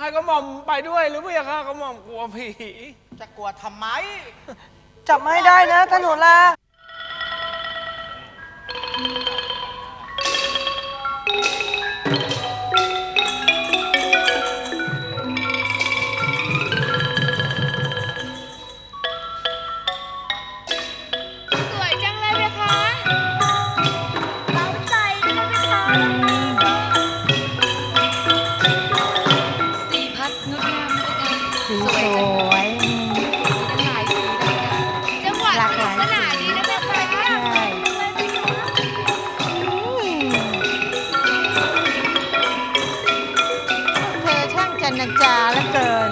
ให้กระหม่อมไปด้วยหรือไม่อยากให้กระหม่อมกลัวผี จะกลัวทำไม จับไม่ได้นะท่านหนูลา อช่างจันจาเหลือเกิน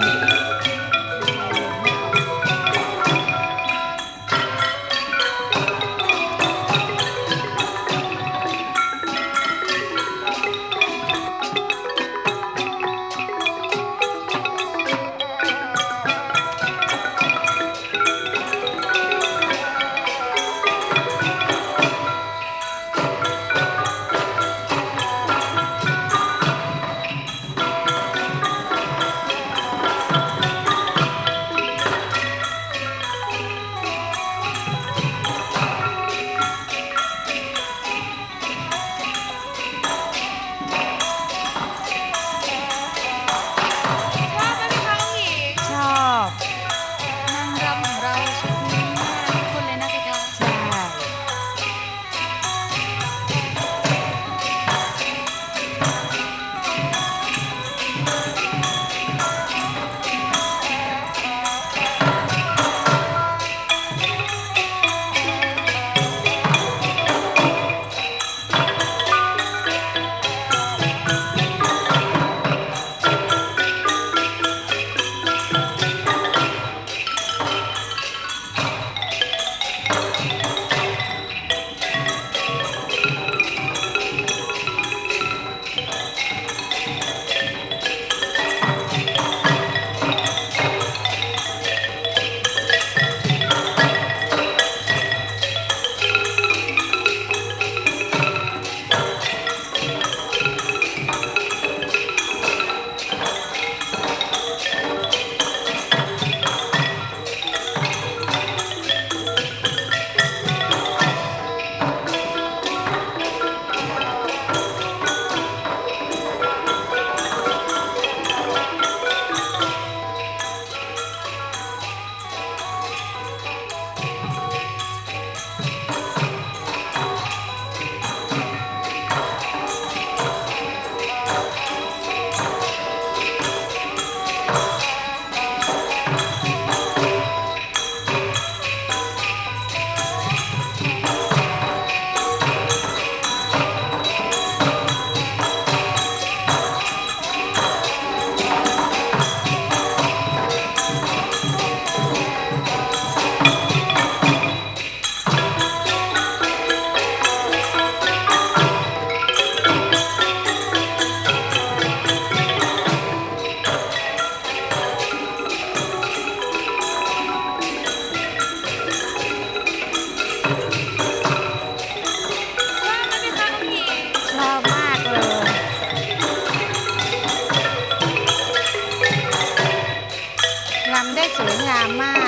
mà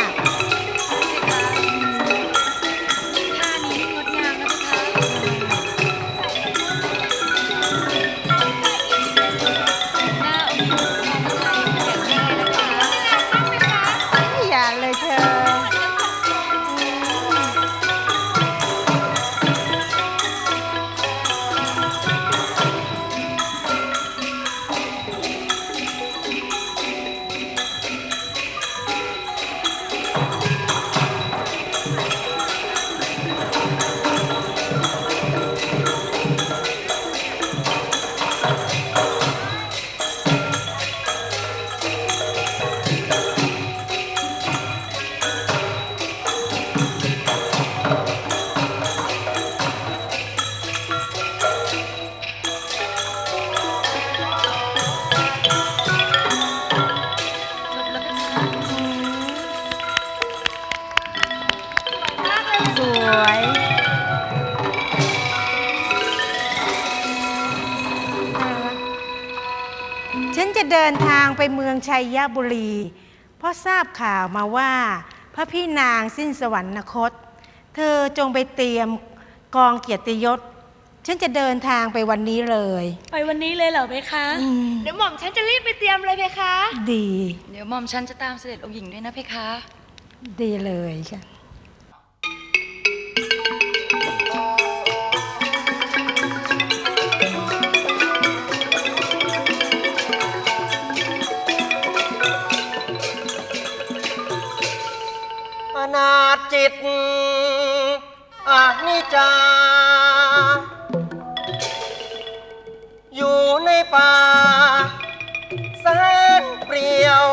ชัยบุรี เพราะทราบข่าวมาว่า พระพี่นางสิ้นสวรรคต เธอจงไปเตรียมกองเกียรติยศ ฉันจะเดินทางไปวันนี้เลย ไปวันนี้เลยเหรอเพคะอืม เดี๋ยวหม่อมฉันจะรีบไปเตรียมเลยเพคะ ดี เดี๋ยวหม่อมฉันจะตามเสด็จองค์หญิงด้วยนะเพคะ ดีเลยค่ะ นาจจิตอานิจา อยู่ในป่าแสนเปรี่ยว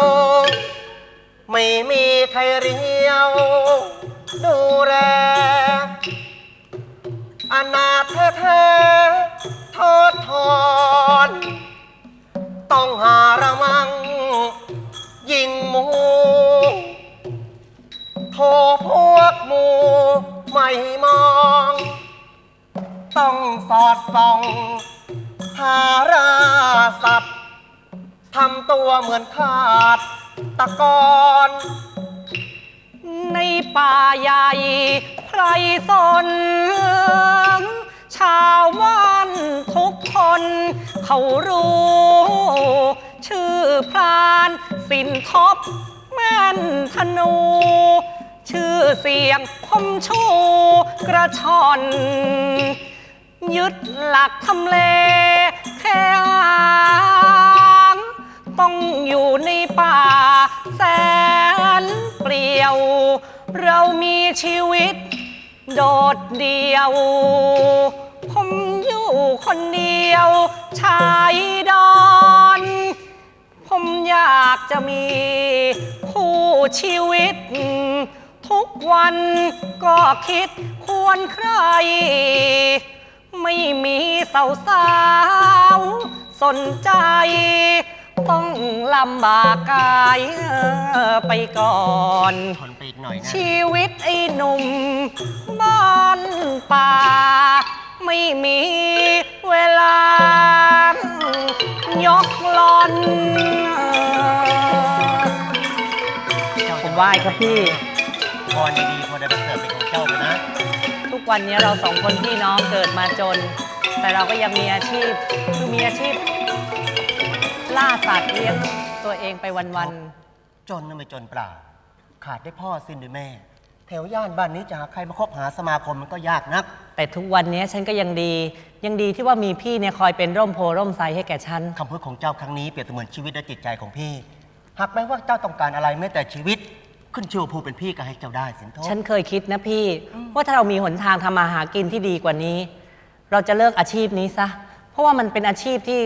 ไม่มีใครเรียว ดูแลอนาถแท้ทอดทอน ต้องหาระมัง โทพวกหมูไม่มอง ต้องสอดส่องหาราสัตว์ทำตัวเหมือนขาดตะกอนในป่าใหญ่ไพรสนชาวบ้านทุกคนเขารู้ ชื่อพรานสินทบแม่นธนู ชื่อเสียงคมชูกระชอน ยึดหลักทำเลแค่หางต้องอยู่ในป่าแสนเปลี่ยว เรามีชีวิตโดดเดี่ยว ผมอยู่คนเดียวชายดอน ผมอยากจะมีคู่ชีวิต ทุกวันก็คิดควรใคร ไม่มีสาวสาวๆสนใจ ต้องลำบากกายเอ่อไปก่อน ทนไปอีกหน่อยนะชีวิตไอ้หนุ่มบ้านป่า ไม่มีเวลา ยกลอนผมไหว้ครับพี่ พรดีๆพอได้ประเสริฐเป็นของเจ้าเลยนะ ทุกวันนี้เราสองคนพี่น้องเกิดมาจน แต่เราก็ยังมีอาชีพคือมีอาชีพ ล่าสัตว์เลี้ยงตัวเองไปวันจนน่ะไม่จนเปล่า ขาดได้พ่อสิ้นด้วยแม่ แถวย่านบ้านนี้จะหาใครมาคบหาสมาคมมันก็ยากนัก ๆ แต่ทุกวันนี้ฉันก็ยังดี ยังดีที่ว่ามีพี่เนี่ยคอยเป็นร่มโพร่มไทรให้แก่ฉัน คำพูดของเจ้าครั้งนี้เปรียบเสมือนชีวิตและจิตใจของพี่ หากแม้ว่าเจ้าต้องการอะไรแม้แต่ชีวิต ขึ้นชื่อว่าผู้เป็นพี่ก็ให้เจ้าได้สินทบฉันเคยคิดนะพี่ ว่าถ้าเรามีหนทางทำมาหากินที่ดีกว่านี้ เราจะเลิกอาชีพนี้ซะ เพราะว่ามันเป็นอาชีพที่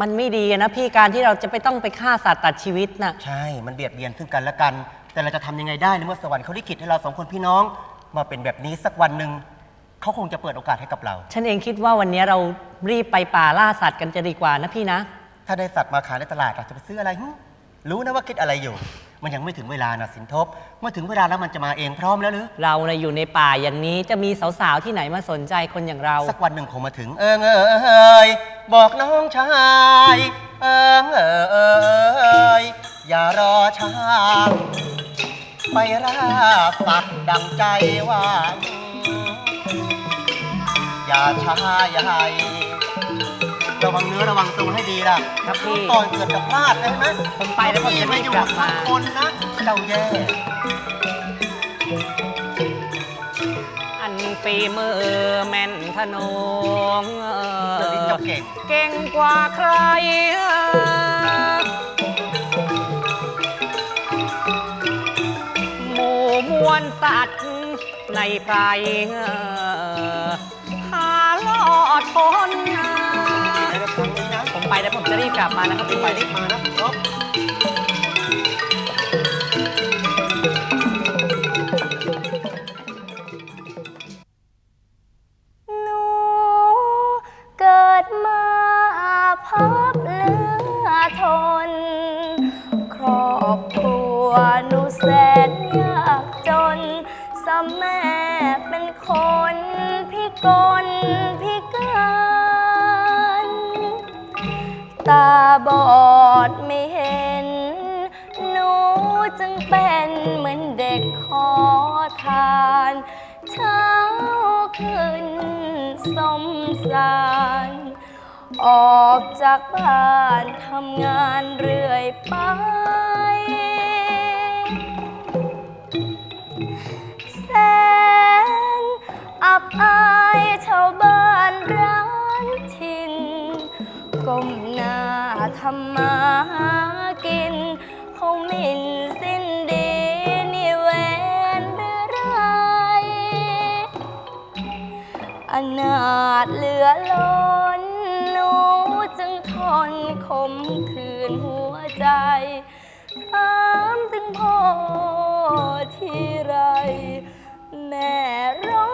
มันไม่ดีอะนะพี่การที่เราจะไปต้องไปฆ่าสัตว์ตัดชีวิตน่ะ ใช่ มันเบียดเบียนซึ่งกันและกัน แต่เราจะทำยังไงได้ในเมื่อสวรรค์เขาลิขิตให้เราสองคนพี่น้อง มาเป็นแบบนี้สักวันหนึ่งเขาคงจะเปิดโอกาสให้กับเรา ฉันเองคิดว่าวันนี้เรารีบไปป่าล่าสัตว์กันจะดีกว่านะพี่นะ ถ้าได้สัตว์มาขายในตลาดเราจะไปซื้ออะไรหึรู้นะว่าคิดอะไรอยู่ มันยังไม่ถึงเวลานะสินทบ เมื่อถึงเวลาแล้วมันจะมาเองพร้อมแล้วหรือเราเนะอยู่ในป่าอย่างนี้จะมีสาวๆที่ไหนมาสนใจคนอย่างเรา สักวันหนึ่งคงมาถึง เอิงเอยบอกน้องชายเอิงเอยอย่ารอช้าไปราสัตว์ดังใจหว่างอย่าช้าอย่าให้ ระวังเนื้อระวังตัวให้ดีล่ะครับพี่ ก่อนเกิดจะพลาดเลยเห็นไหมผมไปแล้วผมจะรีบกลับมาพี่ไอยู่ข้งคนนะเจ้าแย่อันฝีมือแม่นทนงเอเดี๋ยวนี้อเจ้าเก่งเก่งกว่าใครหมู่มวลสัตว์ในไพรเอ่อหาล่อทนใน จะรีบกลับมานะครับพี่ไปรีบมานะครบ ตาบอดไม่เห็น หนูจึงเป็นเหมือนเด็กขอทาน เช้าขึ้นสมสาร ออกจากบ้านทำงานเรื่อยไป แสนอับอายชาวบ้านเรา ก้มหน้าทำมาหากินเขาหมิ่นสิ้นดีนี่เวนหรือไรอนาถเหลือล้นหนูจึงทนคมคืนหัวใจถามถึงพ่อที่ไร แม่ร้อง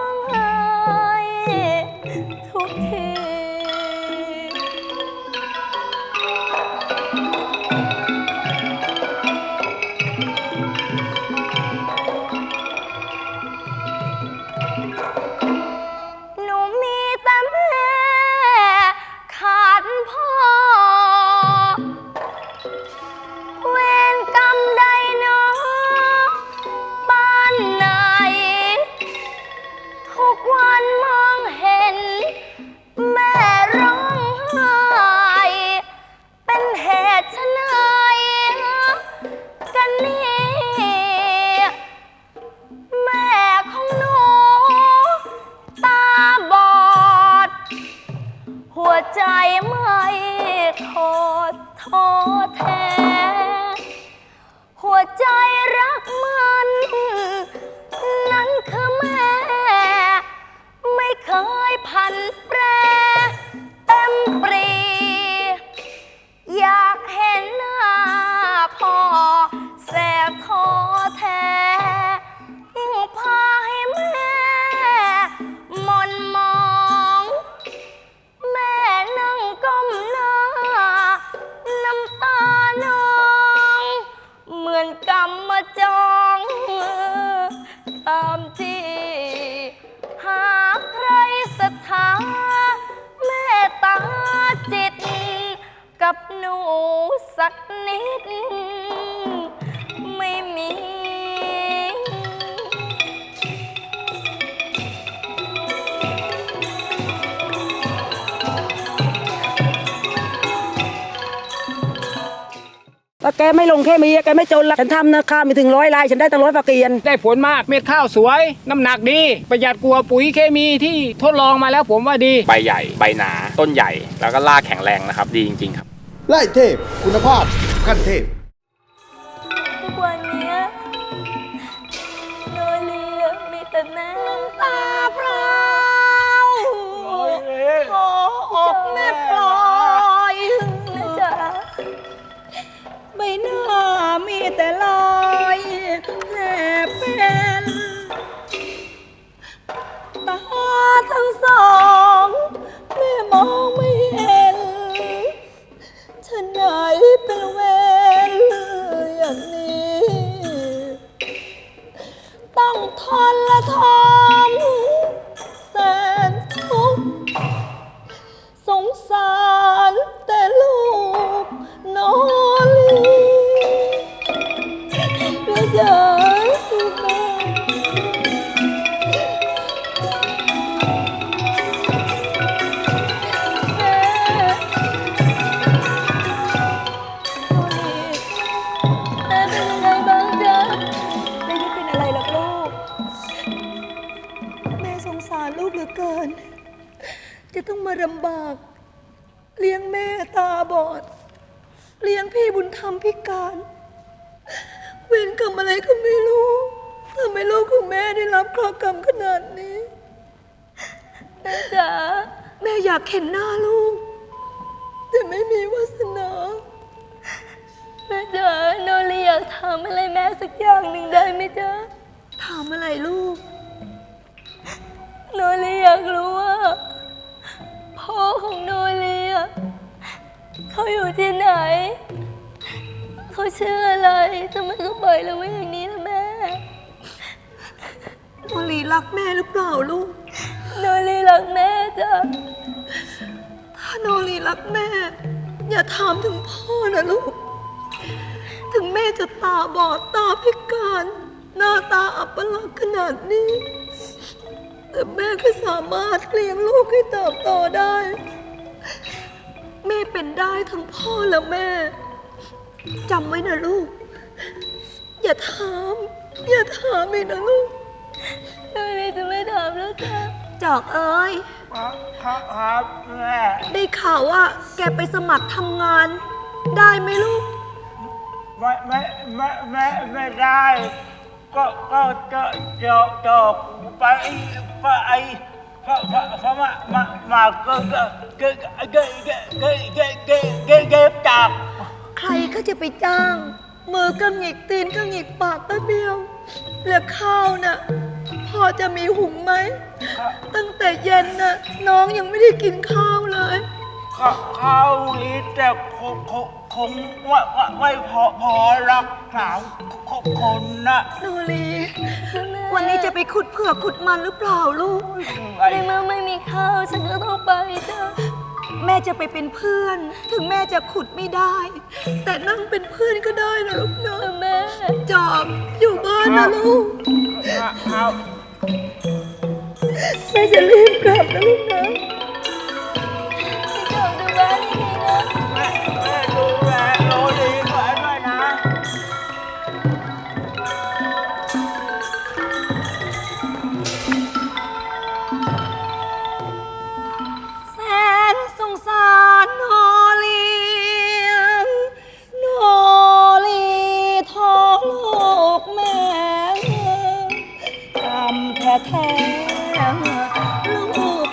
นิด ไม่มี ว่าแกไม่ลงแค่มีแกไม่จนละฉันทำนะข้าวมีถึงร้อยลาย ฉันได้ตั้งร้อยฝากเกียน ได้ผลมากเม็ดข้าวสวย น้ำหนักดี ประหยัดกลัวาปุ๋ยเคมีที่ทดลองมาแล้วผมว่าดี ใบใหญ่ ใบหนา ต้นใหญ่ แล้วก็รากแข็งแรงนะครับ ดีจริงๆครับ ไล่เทพ คุณภาพขั้นเทพ ทุกวันเนี้ยโนเลียมีแต่แม่ตาเปล่าขออกแม่ปลอยแม่จ๋าใบหน้ามีแต่รอยแผลเป็นตาทั้งสองแม่มองไม่ เป็นเวรอย่างนี้ ต้องทนละทมแสนทุกข์สงสารแต่ลูกน้อง สักอย่างหนึ่งได้ไหมจ๊ะถามอะไรลูก โนเลียอยากรู้ว่าพ่อของโนเลียเขาอยู่ที่ไหน เขาชื่ออะไรทำไมเขาปล่อยเราไว้อย่างนี้ล่ะแม่โนลีรักแม่หรือเปล่าลูก โนเลียรักแม่จ้ะถ้าโนลีรักแม่แอย่าถามถึงพ่อนะลูก ถึงแม่จะตาบอดตาพิการ หน้าตาอัปลักษณ์ขนาดนี้ แต่แม่ก็สามารถเลี้ยงลูกให้เติบโตได้ แม่เป็นได้ทั้งพ่อและแม่จำไว้นะลูก อย่าถามอย่าถามอีกนะลูกไม่จะไม่ถามแล้วค่ะจอกเอ้ยครับครับแม่ได้ข่าวว่าแกไปสมัครทำงาน ได้ไหมลูก ไม่ไม่ไม่ไม่ไม่ได้ ก็ก็จะจะจะไปไปเพราะเพราะเพราะมามามาก็ก็ก็ก็ก็ก็ก็ก็ก็ก็จับใครก็จะไปจ้าง มือก็หงิกตีนก็หงิกปากแป๊บเดียวแล้วข้าวน่ะพอจะมีหุงไหม ตั้งแต่เย็นน่ะน้องยังไม่ได้กินข้าวเลย ข้าวนี้แต่คงค คงว่าว่าไม่พอพอรักษาคนนะโนรี วันนี้จะไปขุดเผือกขุดมันหรือเปล่าลูกในเมื่อไม่มีข้าวฉันก็ต้องไปจ้ะแม่จะไปเป็นเพื่อน ถึงแม่จะขุดไม่ได้ แต่นั่งเป็นเพื่อนก็ได้นะลูกนะแม่ จอบอยู่บ้านนะลูกครับแม่จะรีบกลับนะลูกนะ แท้ลูก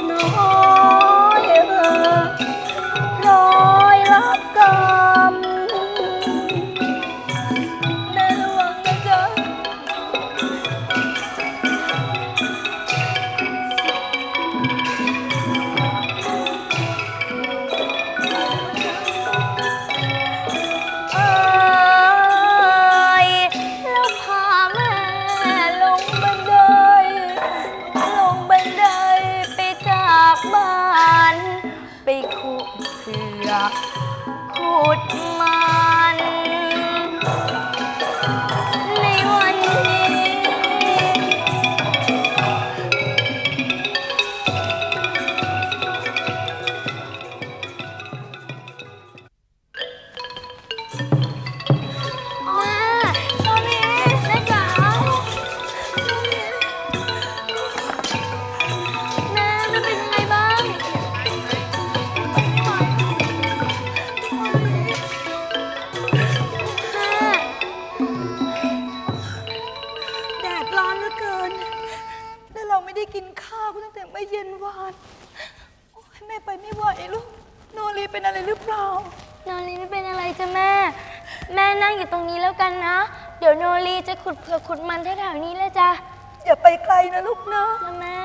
นะลูกนะ จ้ะแม่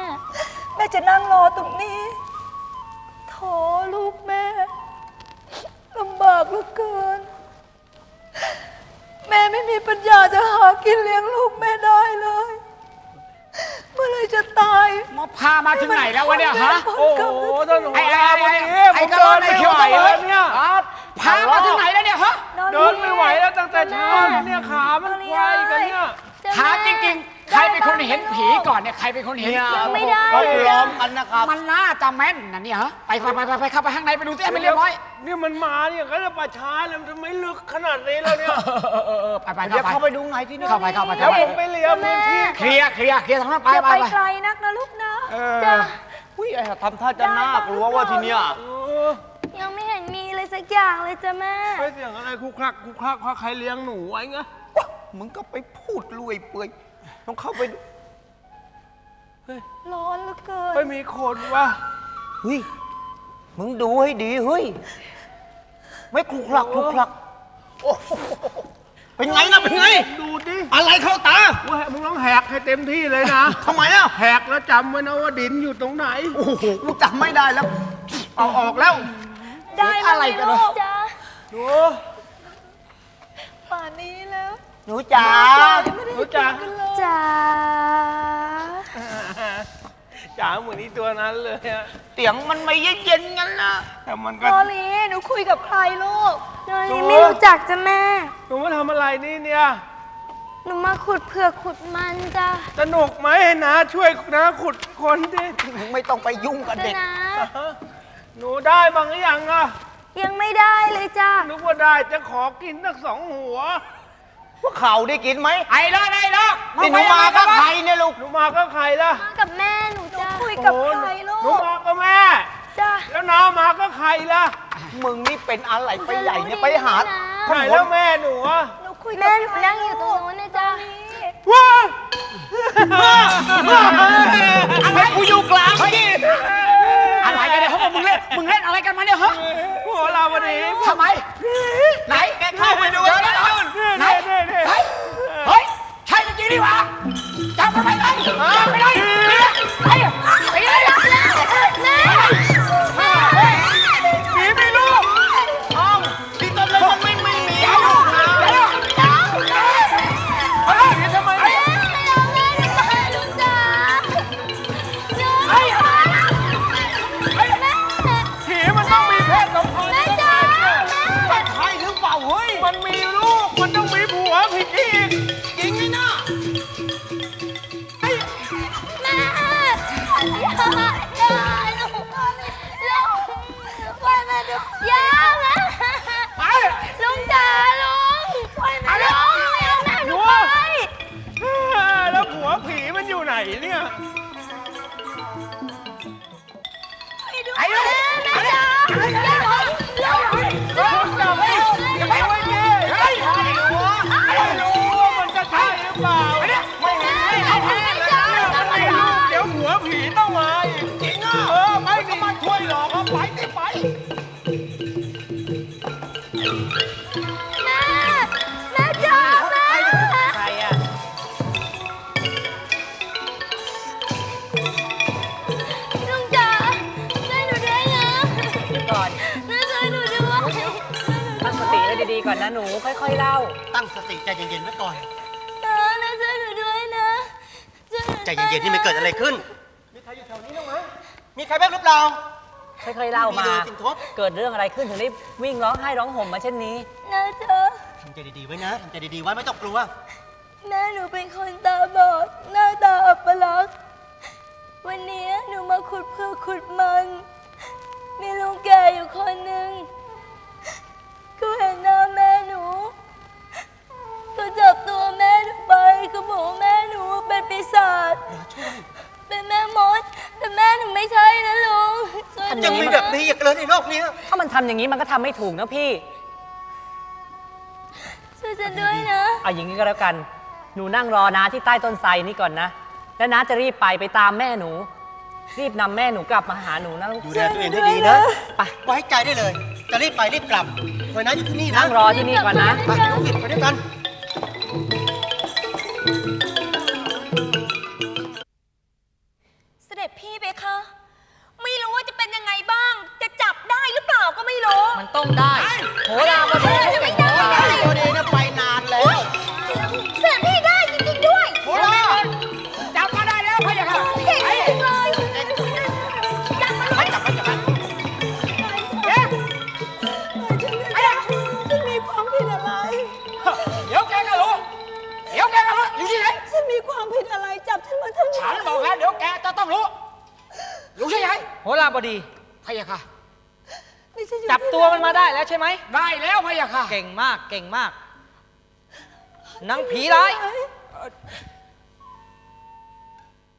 แม่จะนั่งรอตรงนี้โถลูกแม่ลำบากเหลือเกิน แม่ไม่มีปัญญาจะหากินเลี้ยงลูกแม่ได้เลย เมื่อไหรจะตาย มาพามาถึงไหนแล้ววะเนี่ยฮะ โอ้โหท่านหัวไอ้หน้าไอ้วันไอ้นี้ไอ้ผมกระเดิโดดนไม่ไม่เขียวไหวเลแล้วยเนี่ยพามาถึงไหนแล้วเนี่ยฮะ เดินไม่ไหวแล้วตั้งแต่เช้าเนี่ยขามันไกวกันเนี่ยจ้ะถามแม่จริงๆ ใครเป็นคนเห็นผีก่อนเนี่ยใครเป็นคนเห็นยังไม่ได้ก็เลยล้อจ้ะมกันนะครับมันน่าจะแม่นนะเนี่ยฮะไปไปไปไปไปเข้าไปข้างในไปดูสิให้มันเรียบร้อยนี่มันมาเนี่ยก็จะป่าช้าแล้วมันทำไมลึกขนาดนี้แล้วเนี่ยเออเออเออไปไปเดี๋ยวเข้าเข้าไปไปดูไหนที่นี่เข้าไปเข้าไปเดี๋ยวเข้าไปผมไปเลียพื้นที่เคลียร์เคลียร์เคลียร์ทางนั้นไปอย่าไปไปไปไกลนักนะลูกนะเอจ้ะออุ้ยไอ้ทำท่าจะน่ากลัวว่าทีเนี้ยเออยังไม่เห็นมีเลยสักอย่างเลยจ้ะแม่ไปเสียงอะไรคุกคลักคุกคลักว่าใครเลี้ยงหนูไว้ไงมึงก็ไปพูดลุยเปื่อย ต้องเข้าไปดูร้อนเหลือเกิน ไม่มีคนวะเฮ้ย มึงดูให้ดีเฮ้ย ไม่คลุกคลักคลุกคลักโอ้โหเป็นไงนะเป็นไง ดูดิอะไรเข้าตาว่ามึงต้องแหกให้เต็มที่เลยนะ ทำไมอะแหกแล้วจำไว้นะว่าดินอยู่ตรงไหน โอ้โหกูจำไม่ได้แล้ว เอาออกแล้ว ได้ไหมอะไรกันลูวะกจ้ะดู ป่านนี้แล้ว หนูจ๋าหนูจ๋าจ๋าจจ๋าเหมือนนี้ตัวนั้นเลยอะเสียงมันไม่เย็นๆงั้นนะแต่มันก็โนรีหนูคุยกับใครลูกโนรีไม่รู้จักจ้ะแม่ หนูมาทำอะไรนี่เนี่ยหนูมาขุดเผือกขุดมันจ้ะสนุกไหมนะ ช่วยนะขุดคนดิไม่ต้องไปยุ่งกับจ้ะเด็กนะหนูได้บ้างหรือยังอะยังไม่ได้เลยจ้ะนึกว่าได้จะขอกินสักสองหัว ว่าเขาได้กินไหมไอ้เลิกไอ้เลิกนี่หนูมากับใครเนี่ยลูกหนูมาก็ใครล่ะมากับแม่หนูจ้ะคุยกับโอ้ใครลูหนูกมาก็แม่ จ้ะ แล้วน้ามาก็ใครล่ะมึงนี่เป็นอะไรไปใหญ่เนี่ยไปหาใครแล้วแม่หนูอะหนูคุยกับแม่หนูใครนั่งอยู่ตรงนู้นนะจ๊ะว้าอะไรกูอยู่กลางพี่อะไรกันเนี่ยเขาบอกมึงเล่นมึงเล่นอะไรกันมาเนี่ยฮะหัวเราวันนี้ทำไมไหนแกเข้าไปดูเจอแล้วเหรอ ไหนนี่นี่เฮ้ย เฮ้ย ใช่จริงๆดีหว่าจับมันไปเลยจับไปเลย อนนะช่วยหนูด้วยตั้งสติให้ดีๆก่อนนะหนูค่อยๆเล่า ตั้งสติใจเย็นๆไว้ก่อนนะนะช่วยหนูด้วยนะช่วยหนูใจเย็นๆนี่มันเกิดอะไรขึ้น มีใครอยู่แถวนี้บ้างไหมมีใครบ้างหรือเปล่า ค่อยๆเล่ามามีเลยสิงทบ เกิดเรื่องอะไรขึ้นถึงได้วิ่งร้องไห้ร้องห่มมาเช่นนี้ นะจ๊ะทำใจดีๆไว้นะทำใจดีๆไว้ไม่ต้องกลัว แม่หนูเป็นคนตาบอด หน้าตาอัปลักษณ์วันนี้หนูมาขุดเพื่อขุดมัน มีลุงแก่อยู่คนหนึ่งก็เห็นหน้าแม่หนู ก็จับตัวแม่หนูไปก็บอกว่าแม่หนูเป็นปีศาจเป็นแม่มดแต่แม่หนูไม่ใช่นะลุงช่วยหนูยังมีแบบนี้อีกเลยในโลกนี้ถ้ามันทำอย่างนี้มันก็ทำไม่ถูกนะพี่ช่วยฉันด้วยนะ เอาอย่างนี้ก็แล้วกัน หนูนั่งรอนาที่ใต้ต้นไทรนี่ก่อนนะ แล้วน้าจะรีบไปไปตามแม่หนู รีบนำแม่หนูกลับมาหาหนูนะลูกดูแลตัวเองให้ดีนะไปไว้ใจได้เลย จะรีบไปรีบกลับคอยนะอยู่ที่นี่นะนั่งรอที่นี่ก่อนนะ ไปน้องสิทธิ์ไปด้วยกัน เสด็จพี่เบคะ ไม่รู้ว่าจะเป็นยังไงบ้าง จะจับได้หรือเปล่าก็ไม่รู้มันต้องได้โหราบดีไม่ได้ไม่ ฉันมาทำไมฉันบอกแล้วเดี๋ยวแกจะต้องรู้อยู่ที่ไหนโหราบดีพะยะค่ะนี่ฉันอยู่จับตัวมันมาได้แล้วใช่ไหม ได้แล้วพะยะค่ะเก่งมากเก่งมากนางผีร้าย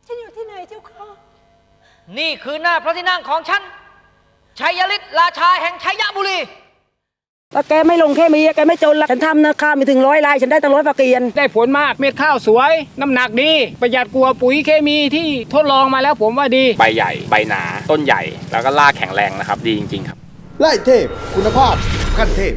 ฉันอยู่ที่ไหนเจ้าค่ะนี่คือหน้าพระที่นั่งของฉันชัยฤทธิ์ราชาแห่งชัยบุรี ว่าแกไม่ลงแค่มีแกไม่จนละฉันทำนะข้าวมีถึงร้อยลายฉันได้ตั้งร้อยฝากเกียน ได้ผลมากเม็ดข้าวสวย น้ำหนักดี ประหยัดกลัวาปุ๋ยเคมีที่ทดลองมาแล้วผมว่าดี ใบใหญ่ ใบหนา ต้นใหญ่ แล้วก็รากแข็งแรงนะครับ ดีจริง ๆ ครับ ไล่เทพ คุณภาพขั้นเทพ